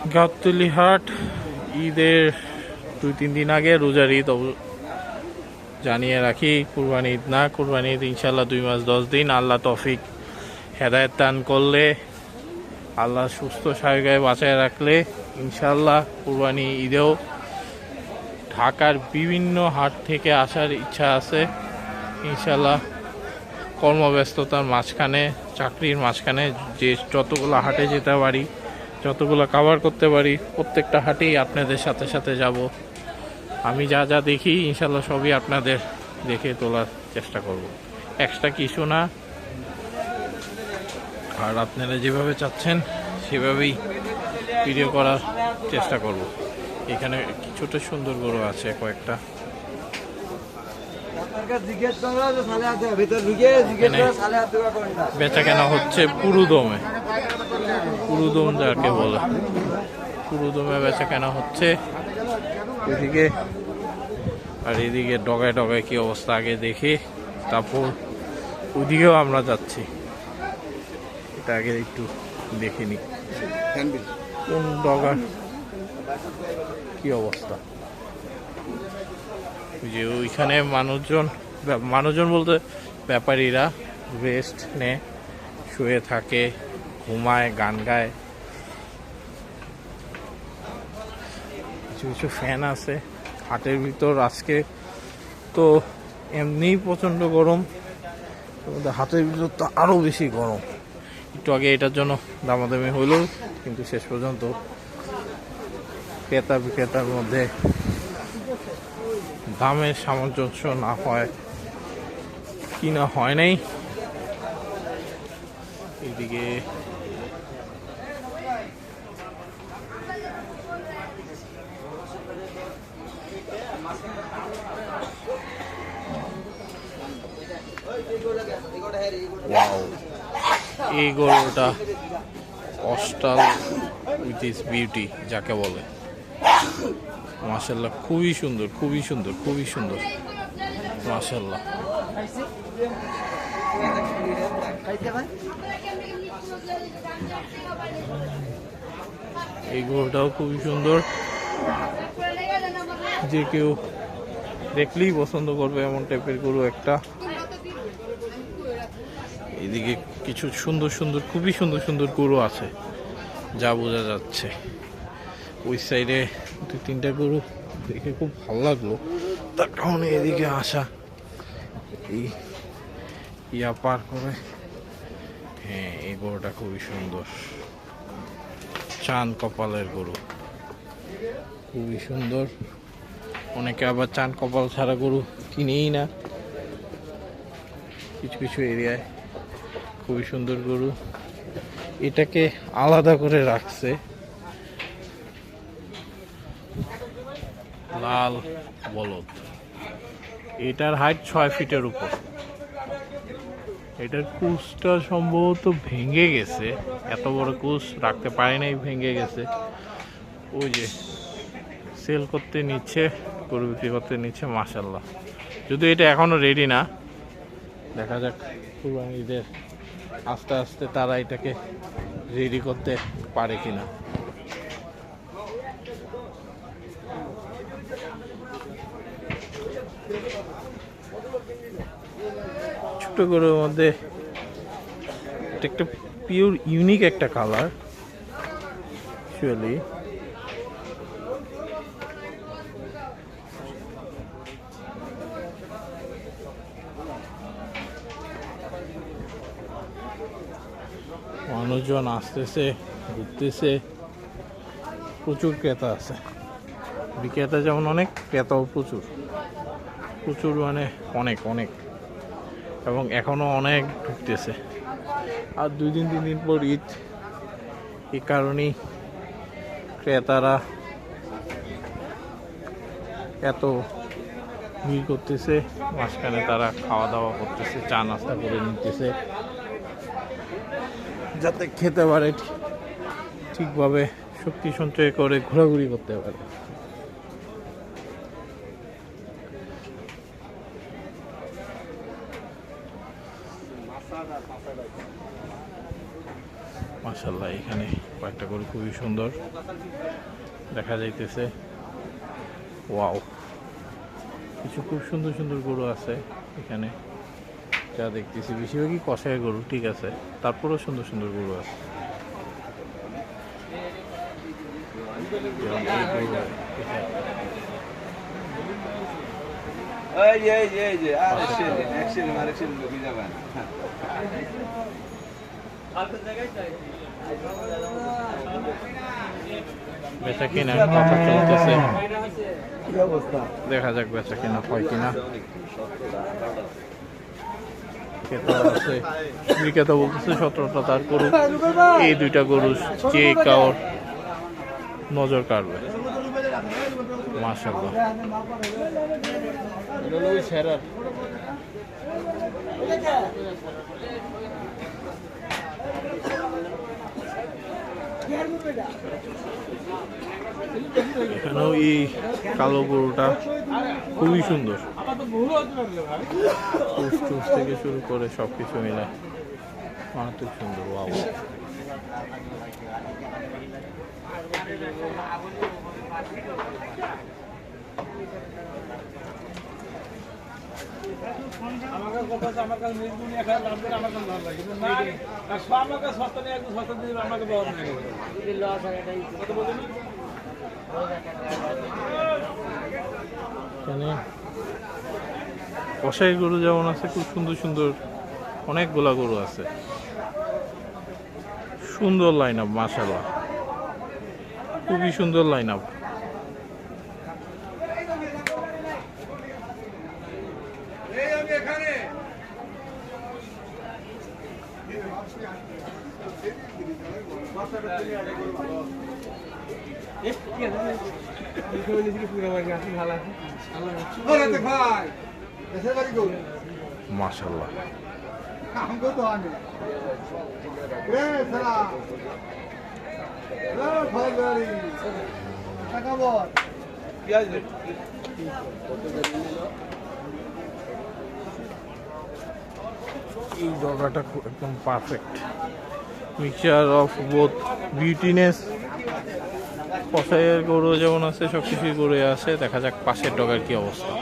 গাবতলি হাট, ঈদের দুই, তিন দিন আগে রোজার ঈদ জানিয়ে রাখি, কুরবানি ঈদ না, কুরবানি ঈদ ইনশাল্লাহ দুই মাস, দশ দিন, আল্লাহ তফিক হেদায়ত দান করলে, আল্লাহ সুস্থ স্বাভাবিক বাঁচায় রাখলে ইনশাল্লাহ কুরবানি ঈদেও ঢাকার বিভিন্ন হাট থেকে আসার ইচ্ছা আছে। ইনশাল্লাহ কর্মব্যস্ততার মাঝখানে, চাকরির মাঝখানে যে যতগুলো হাটে যেতে পারি যতগুলো কাভার করতে পারি, প্রত্যেকটা হাটেই আপনাদের সাথে সাথে যাব। আমি যা যা দেখি ইনশাল্লাহ সবই আপনাদের দেখে তোলার চেষ্টা করব। এক্সট্রা কিছু না। আর আপনারা যেভাবে চাচ্ছেন, সেভাবেই ভিডিও করার চেষ্টা করব। এখানে কিছুটা সুন্দর গরু আছে কয়েকটা জিজ্ঞেস করো যে সালে হাতে ভিতর ঢুকে জিজ্ঞেস করো সালে হাতে কোনটা বেচা কেনা হচ্ছে পুরুদমে। পুরুদম যাকে বলে। পুরুদমে বেচা কেনা হচ্ছে। এদিকে আর এদিকে ডগায় ডগায় কি অবস্থা আগে দেখে। তারপর ওদিকেও আমরা যাচ্ছি। এটা আগে একটু দেখে নি কোন ডগার কি অবস্থা? যে ওইখানে মানুষজন মানুষজন বলতে ব্যাপারীরা রেস্ট নেয় শুয়ে থাকে, ঘুমায়, গান গায়। কিছু কিছু ফ্যান আছে। হাটের ভিতর আজকে তো এমনিই প্রচণ্ড গরম। তার মধ্যে হাটের ভিতর তো আরও বেশি গরম। একটু আগে এটার জন্য দামাদামি হলো, কিন্তু শেষ পর্যন্ত ক্রেতা বিক্রেতার মধ্যে দামের সামঞ্জস্য না হয় কিনা হয় নাই এদিকে. এই গরুটা অস্টাল উইথ ইস বিউটি, যাকে বলে মাশাল্লাহ খুবই সুন্দর খুবই সুন্দর খুবই সুন্দর। মাশাল্লাহ এই গরুটাও খুবই সুন্দর। যে কেউ দেখলেই পছন্দ করবে এমন টাইপের গরু একটা। এদিকে কিছু সুন্দর সুন্দর, খুবই সুন্দর সুন্দর গরু আছে, যা বোঝা যাচ্ছে। ওই সাইডে দুই তিনটা গরু দেখে খুব ভালো লাগল। তার কারণে এদিকে আসা। এই ইয়া পার করে। হ্যাঁ এই গরুটা খুবই সুন্দর। চান কপালের গরু। খুবই সুন্দর। অনেকে আবার চান কপাল ছাড়া গরু কিনেই না। কিছু কিছু এরিয়ায় খুবই সুন্দর গরু। এটাকে আলাদা করে রাখছে। লাল বলদ। এটার হাইট ছয় ফিটের উপর। এটার কুচটা সম্ভবত ভেঙে গেছে। এত বড় কুচ রাখতে পারে নাই, ভেঙে গেছে। ওই যে সেল করতে নিচ্ছে, গরু বিক্রি করতে নিচ্ছে মাসাল্লাহ যদি এটা এখনও রেডি না, দেখা যাক কুরবানিদের আস্তে আস্তে তারা এটাকে রেডি করতে পারে কিনা। ছোট গরুর মধ্যে একটা পিওর ইউনিক একটা কালার অ্যাকচুয়ালি মানুষজন আসতেছে, ঘুরতেছে, প্রচুর ক্রেতা আছে। বিক্রেতা যেমন অনেক, ক্রেতাও প্রচুর। প্রচুর মানে অনেক অনেক। এবং এখনও অনেক ঢুকতেছে। আর দুই দিন, তিন দিন পর ঈদ। এই কারণেই ক্রেতারা এত ভিড় করতেছে। মাঝখানে তারা খাওয়া দাওয়া করতেছে, চা নাস্তা করে নিতেছে। যাতে খেতে পারে ঠিকভাবে শক্তি সঞ্চয় করে, ঘোরাঘুরি করতে পারে মাসাল্লাহ এখানে কয়েকটা গরু খুবই সুন্দর। দেখা যাইতেছে। ওয়াও। কিছু খুব সুন্দর সুন্দর গরু আছে এখানে। যা দেখতেছি, বেশিরভাগই কষায় গরু, ঠিক আছে। তারপরেও সুন্দর সুন্দর গরু আছে। এই যে এই যে আর এক্সেল এক্সেল মার এক্সেল যাবেন বেচা কেনার কথা চলতেছে। দেখা যাক বেচা কেনা হয় কিনা। আছে। বিক্রেতা বলতেছে সতেরোটা তার গরু। এই দুইটা গরু যে কাউর নজর কাড়বে? মাশাল্লাহ এখানেও এই কালো গরুটা খুবই সুন্দর। থেকে শুরু করে সব কিছু মিলে মারাত্মক সুন্দর বাবু আমার কথা হচ্ছে আমার কাছে মিল দুনিয়া খারাপ দাম করে আমার কাছে ভালো লাগে। কিন্তু না আর সব আমার সস্তা নিয়ে একদম সস্তা দিয়ে আমাকে পাওয়া না কত বলছেন এখানে কষাই গরু যেমন আছে খুব সুন্দর সুন্দর অনেকগুলা গরু আছে। সুন্দর লাইন আপ মাসাল্লাহ খুবই সুন্দর লাইন আপ এই আমি এখানে ওরে দেখ ভাই দেশের বাড়ি গো মাসাল্লাহ টাকা বল কি আছে এই জায়গাটা একদম perfect mixture of both beautiness কষাইয়ের গরু যেমন আছে সব কিছুই গরু আছে। দেখা যাক পাশের ডগার কি অবস্থা।